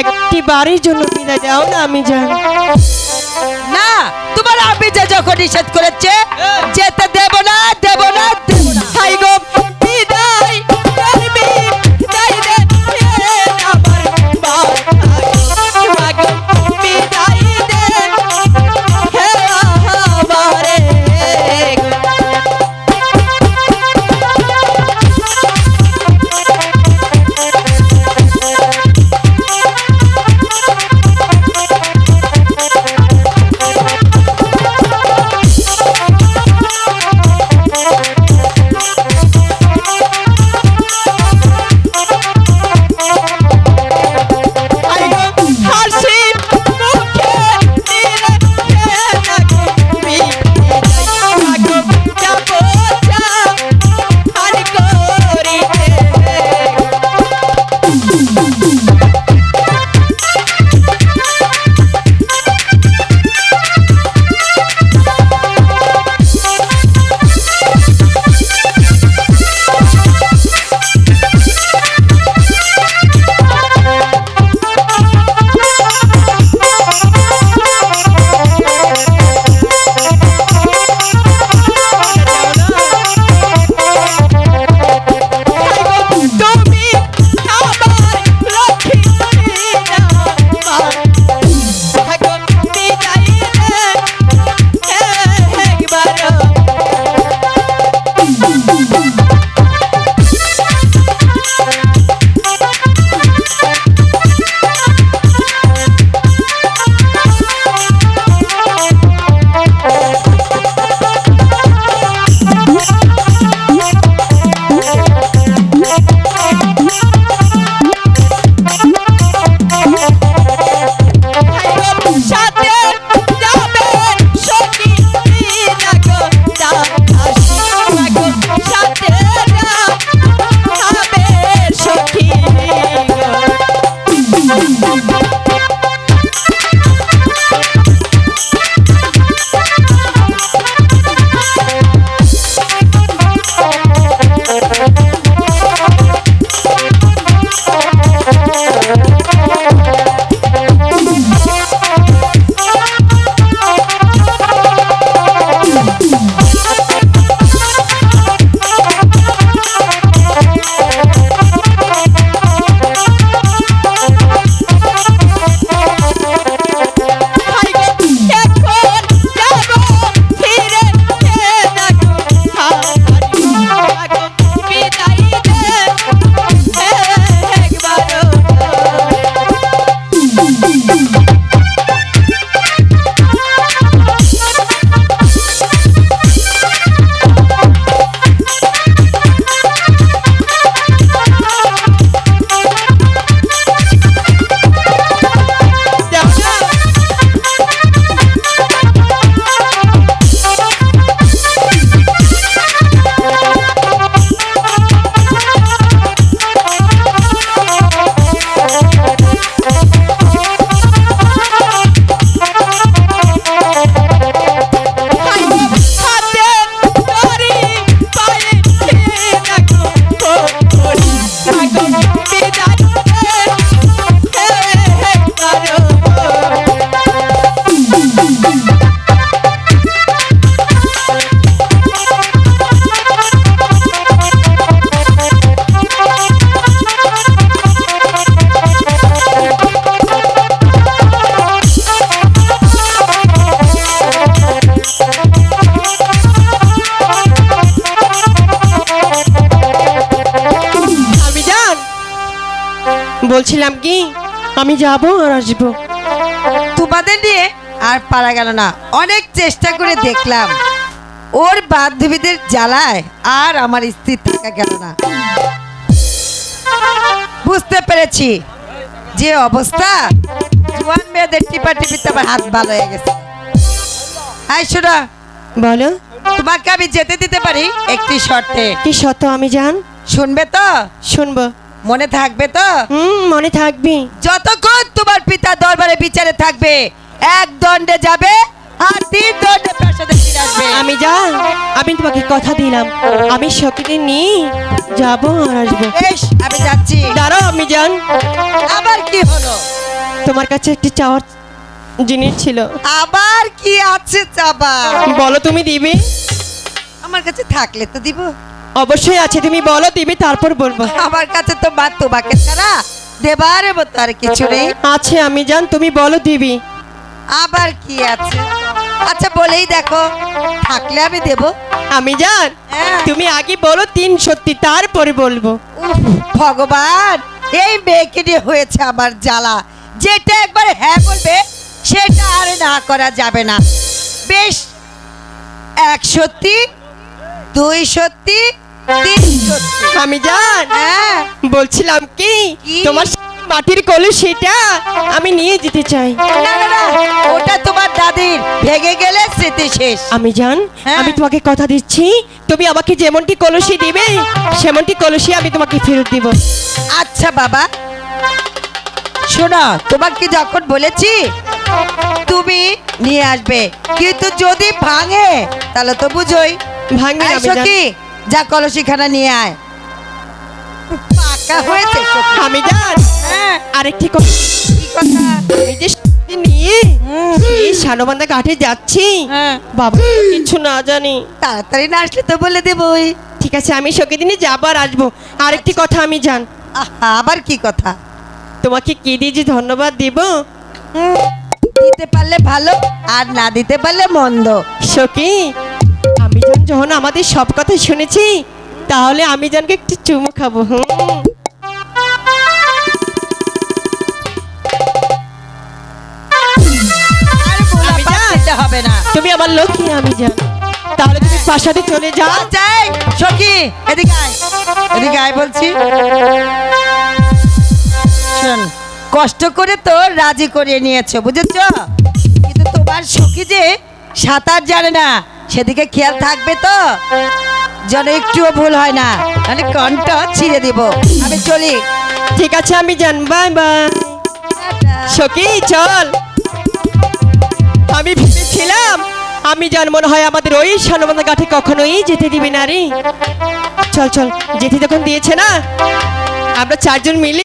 একটি বাড়ির জন্য বিদায় দাও না আমি জানি না তোমার আমি যে যখন নিষেধ করেছে যেতে দেব না দেব না দেব না। বলছিলাম কি? আমি যাব আর আসব। তোমাদের নিয়ে আর পারা গেল না। অনেক চেষ্টা করে দেখলাম। ওর বান্ধবীদের জ্বালায় আর আমার স্থির থাকা গেল না। বুঝতে পেরেছি যে অবস্থা। জোয়ান মেয়েদের টিপা টিপিতে আমার হাত ভালো হয়ে গেছে। আই শোনা। বলো। তোমাকে আমি যেতে দিতে পারি একটি শর্তে। কি সত্য আমি জান শুনবে তো? শুনব। মনে থাকবে তো? হুম মনে থাকবি। যতক্ষণ তোমার পিতা দরবারে বিচারে থাকবে এক দণ্ডে যাবে আর তিন দণ্ডে প্রাসাদে ফিরে আসবে। আমি যান আমি তোমাকে কথা দিলাম। আমি সখীদের নিয়ে যাব আর আসব। বেশ আমি যাচ্ছি। দাঁড়াও আমি যান। আবার কি হলো? তোমার কাছে একটি চাওয়ার জিনিস ছিল। আবার কি আছে চাবা বলো তুমি দিবে? আমার কাছে থাকলে তো দিব। অবশ্যই আছে তুমি বলো দিবে তারপর বলব। আমার কাছে তো মা তোমাকে ছাড়া দেবার মতো আর কিছু নেই। আছে আমি জান তুমি বলো দিবি। আবার কি আছে? আচ্ছা বলেই দেখো থাকলে আমি দেব। আমি জান হ্যাঁ। তুমি আগে বলো তিন সত্যি তারপরে বলব। ভগবান এই মেয়েকে নিয়ে হয়েছে আমার জ্বালা। যেটা একবার হ্যাঁ বলবে সেটা আর না করা যাবে না। বেশ এক সত্যি দুই সত্যি আমি জান হ্যাঁ। বলছিলাম কি কি? তোমার মাটির কলসিটা আমি নিয়ে যেতে চাই। ওটা তোমার দাদির। ভেঙে গেলে স্মৃতি শেষ। আমি জান হ্যাঁ। আমি তোমাকে কথা দিচ্ছি তুমি আমাকে যেমনটি কলসি দিবে সেমনটি কলসি আমি তোমাকে ফেরত দিব। আচ্ছা বাবা। শোনো তোমাকে যখন বলেছি তুমি নিয়ে আসবে। কিন্তু যদি ভাঙে তাহলে তো বুঝোই। ভাঙবে। সখী, যা কলসিখানা নিয়ে আয়। পাকা হয়েছে আমি জান। হ্যাঁ, আরেকটি কথা। নিয়ে এই ঘাটে যাচ্ছি হ্যাঁ, বাবা কিছু না জানি। তাড়াতাড়ি না আসলে তো বলে দেবই। ঠিক আছে আমি সঙ্গে দিনে যাবার আসব। আরেকটি কথা আমি জান। আবার কি কথা? তোমাকে কি দিয়ে যে ধন্যবাদ দিব? দিতে পারলে ভালো আর না দিতে পারলে মন্দ। সখী যখন আমাদের সব কথা শুনেছি তাহলে আমি জানকে একটু চুমু খাব হবে না। তুমি আমার লক্ষ্মী আমি জান। তাহলে তুমি প্রাসাদে চলে যাও। যাই সখী এদিকে আয়। এদিকে আয় বলছি। শোন কষ্ট করে তো রাজি করিয়ে নিয়েছো বুঝেছ? কিন্তু তোমার সখী যে সাঁতার জানে না সেদিকে খেয়াল থাকবে তো? যেন একটুও ভুল হয় না। মানে কণ্ঠ ছিঁড়ে দিব। আমি চলি। ঠিক আছে, আমি জান বাই বাই। চল। আমি ভেবেছিলাম, আমি জান মনে হয় আমাদের ওই সানবান্ধা ঘাটে কখনোই যেতে দিবি না রে। চল চল, যেতে যখন দিয়েছে না, আমরা চারজন মিলে